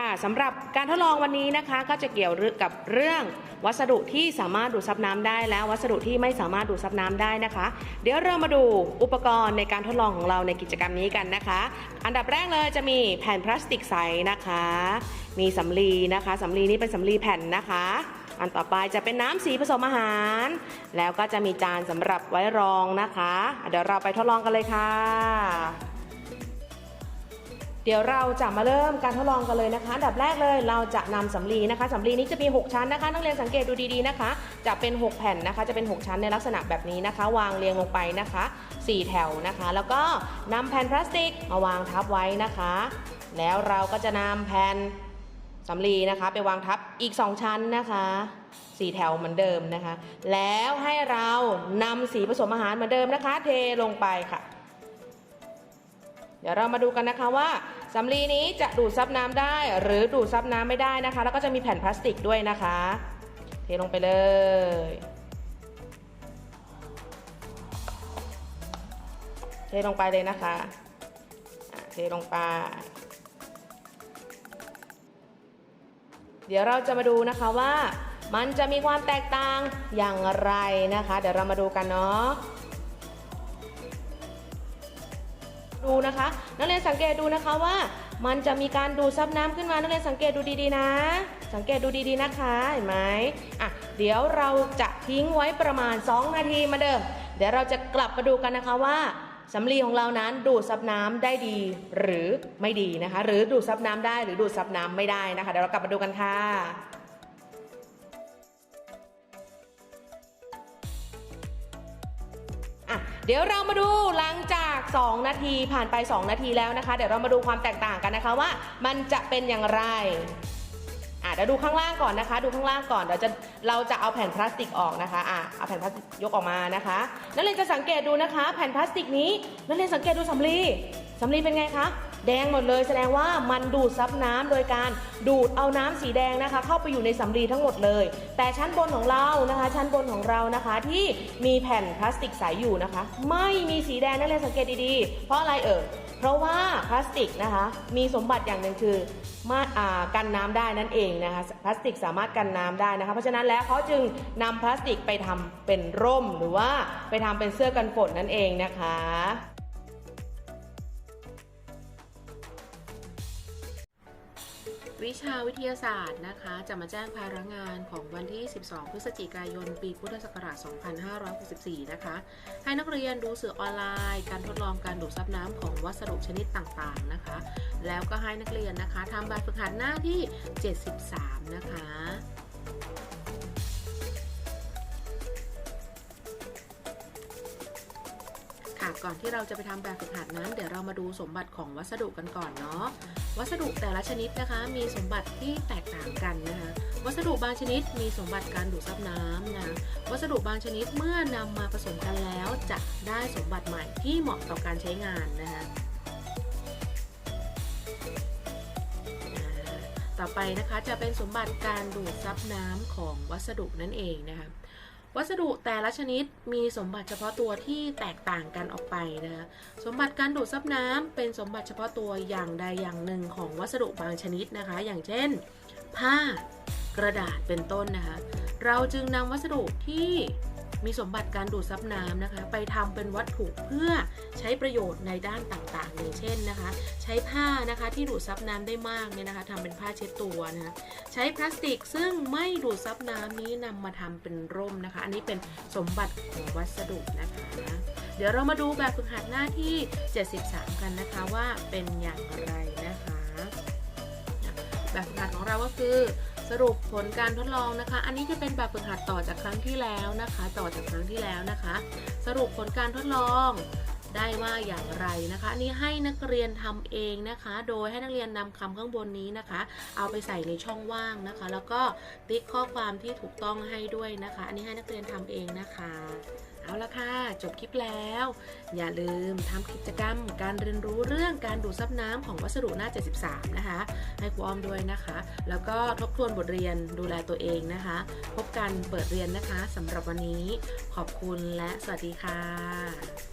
ค่ะสำหรับการทดลองวันนี้นะคะ ก็จะเกี่ยวกับเรื่องวัสดุที่สามารถดูดซับน้ำได้และวัสดุที่ไม่สามารถดูดซับน้ำได้นะคะ เดี๋ยวเรามาดูอุปกรณ์ในการทดลองของเราในกิจกรรมนี้กันนะคะ อันดับแรกเลยจะมีแผ่นพลาสติกใสนะคะ มีสำลีนะคะสำลีนี้เป็นสำลีแผ่นนะคะ อันต่อไปจะเป็นน้ำสีผสมอาหาร แล้วก็จะมีจานสำหรับไว้รองนะคะ เดี๋ยวเราไปทดลองกันเลยค่ะ เดี๋ยวเราจะมาเริ่มการทดลองกันเลยนะคะดับแรกเลยเราจะนำสำลีนะคะสำลีนี้จะมี 6 ชั้นนะคะ นักเรียนสังเกตดูดีๆนะคะ จะเป็น 6 แผ่นนะคะ จะเป็น 6 ชั้นในลักษณะแบบนี้นะคะ วางเรียงลงไปนะคะ 4 แถวนะคะ แล้วก็นำแผ่นพลาสติกมาวางทับไว้นะคะ แล้วเราก็จะนำแผ่นสำลีนะคะ ไปวางทับอีก 2 ชั้นนะคะสี่แถวเหมือนเดิมนะคะ แล้วให้เรานำสีผสมอาหารเหมือนเดิมนะคะ เทลงไปค่ะ เดี๋ยวเรามาดูกันนะคะว่าสำลีนี้จะดูดซับน้ำได้ หรือดูดซับน้ำไม่ได้นะคะ แล้วก็จะมีแผ่นพลาสติกด้วยนะคะ เทลงไปเลย เทลงไปเลยนะคะอะเทลงไป เดี๋ยวเราจะมาดูนะคะว่า มันจะมีความแตกต่างอย่างไรนะคะ เดี๋ยวเรามาดูกันเนาะ ดูนะคะ นักเรียนสังเกตดูนะคะว่า มันจะมีการดูดซับน้ำขึ้นมา นักเรียนสังเกตดูดีๆนะ สังเกตดูดีๆนะคะ เห็นไหมอะ เดี๋ยวเราจะทิ้งไว้ประมาณ 2 นาทีมาเดิม เดี๋ยวเราจะกลับมาดูกันนะคะว่าสำลีของเรานั้นดูดซับน้ำได้ดีหรือไม่ดีนะคะ หรือดูดซับน้ำได้หรือดูดซับน้ำไม่ได้นะคะ เดี๋ยวเรากลับมาดูกันค่ะ อะเดี๋ยวเรามาดูหลังจาก 2 นาทีผ่านไป 2 นาทีแล้วนะคะ เดี๋ยวเรามาดูความแตกต่างกันนะคะว่า มันจะเป็นอย่างไรอะเดี๋ยวดูข้างล่างก่อนนะคะ ดูข้างล่างก่อนเดี๋ยวจะเราจะเอาแผ่นพลาสติกออกนะคะอะเอาแผ่นพลาสติกยกออกมานะคะนักเรียนจะสังเกตดูนะคะ แผ่นพลาสติกนี้นักเรียนสังเกตดูสำลีสำลีเป็นไงคะ แดงหมดเลยแสดงว่ามันดูดซับน้ำโดยการดูดเอาน้ำสีแดงนะคะ เข้าไปอยู่ในสำลีทั้งหมดเลย แต่ชั้นบนของเรานะคะ ชั้นบนของเรานะคะที่มีแผ่นพลาสติกใสอยู่นะคะ ไม่มีสีแดงนักเรียนสังเกตดีๆ เพราะอะไรเอ่ยเพราะว่าพลาสติกนะคะ มีสมบัติอย่างหนึ่งคือมาอ่ากันน้ำได้นั่นเองนะคะพลาสติกสามารถกันน้ำได้นะคะเพราะฉะนั้นแล้วเขาจึงนำพลาสติกไปทำเป็นร่ม หรือว่าไปทำเป็นเสื้อกันฝนนั่นเองนะคะ วิชาวิทยาศาสตร์นะคะ จะมาแจ้งภาระงานของวันที่ 12 พฤศจิกายน ปีพุทธศักราช 2564 นะคะ ให้นักเรียนดูสื่อออนไลน์ การทดลองการดูดซับน้ำของวัสดุชนิดต่างๆนะคะ แล้วก็ให้นักเรียนนะคะทำแบบฝึกหัดหน้าที่ 73 นะคะค่ะก่อนที่เราจะไปทำแบบฝึกหัดนั้น เดี๋ยวเรามาดูสมบัติของวัสดุกันก่อนเนาะ วัสดุแต่ละชนิดนะคะ มีสมบัติที่แตกต่างกันนะคะ วัสดุบางชนิดมีสมบัติการดูดซับน้ำนะวัสดุบางชนิดเมื่อนำมาผสมกันแล้วจะได้สมบัติใหม่ที่เหมาะต่อการใช้งานนะคะต่อไปนะคะจะเป็นสมบัติการดูดซับน้ำของวัสดุนั่นเองนะคะ วัสดุแต่ละชนิดมีสมบัติเฉพาะตัวที่แตกต่างกันออกไปนะคะสมบัติการดูดซับน้ำเป็นสมบัติเฉพาะตัวอย่างใดอย่างหนึ่งของวัสดุบางชนิดนะคะ อย่างเช่น ผ้ากระดาษเป็นต้นนะคะ เราจึงนำวัสดุที่ มีสมบัติการดูดซับน้ำนะคะ ไปทำเป็นวัตถุเพื่อใช้ประโยชน์ในด้านต่างๆอย่างเช่นนะคะ ใช้ผ้านะคะที่ดูดซับน้ำได้มากเนี่ยนะคะทำเป็นผ้าเช็ดตัวนะคะใช้พลาสติกซึ่งไม่ดูดซับน้ำนี้นำมาทำเป็นร่มนะคะ อันนี้เป็นสมบัติของวัสดุนะคะเดี๋ยวเรามาดูแบบฝึกหัดหน้าที่ 73 กันนะคะว่าเป็นอย่างไรนะคะ แบบฝึกหัดของเราก็คือ สรุปผลการทดลองนะคะ อันนี้จะเป็นแบบฝึกหัดต่อจากครั้งที่แล้วนะคะ ต่อจากครั้งที่แล้วนะคะ สรุปผลการทดลองได้ว่าอย่างไรนะคะอันนี้ให้นักเรียนทำเองนะคะ โดยให้นักเรียนนำคำข้างบนนี้นะคะ เอาไปใส่ในช่องว่างนะคะ แล้วก็ติ๊กข้อความที่ถูกต้องให้ด้วยนะคะ อันนี้ให้นักเรียนทำเองนะคะ เอาละค่ะ จบคลิปแล้ว อย่าลืมทำกิจกรรม การเรียนรู้เรื่องการดูดซับน้ำของวัสดุหน้า 73 นะคะ ให้ครูอ้อมด้วยนะคะ แล้วก็ทบทวนบทเรียนดูแลตัวเองนะคะ พบกันเปิดเรียนนะคะสำหรับวันนี้ขอบคุณและสวัสดีค่ะ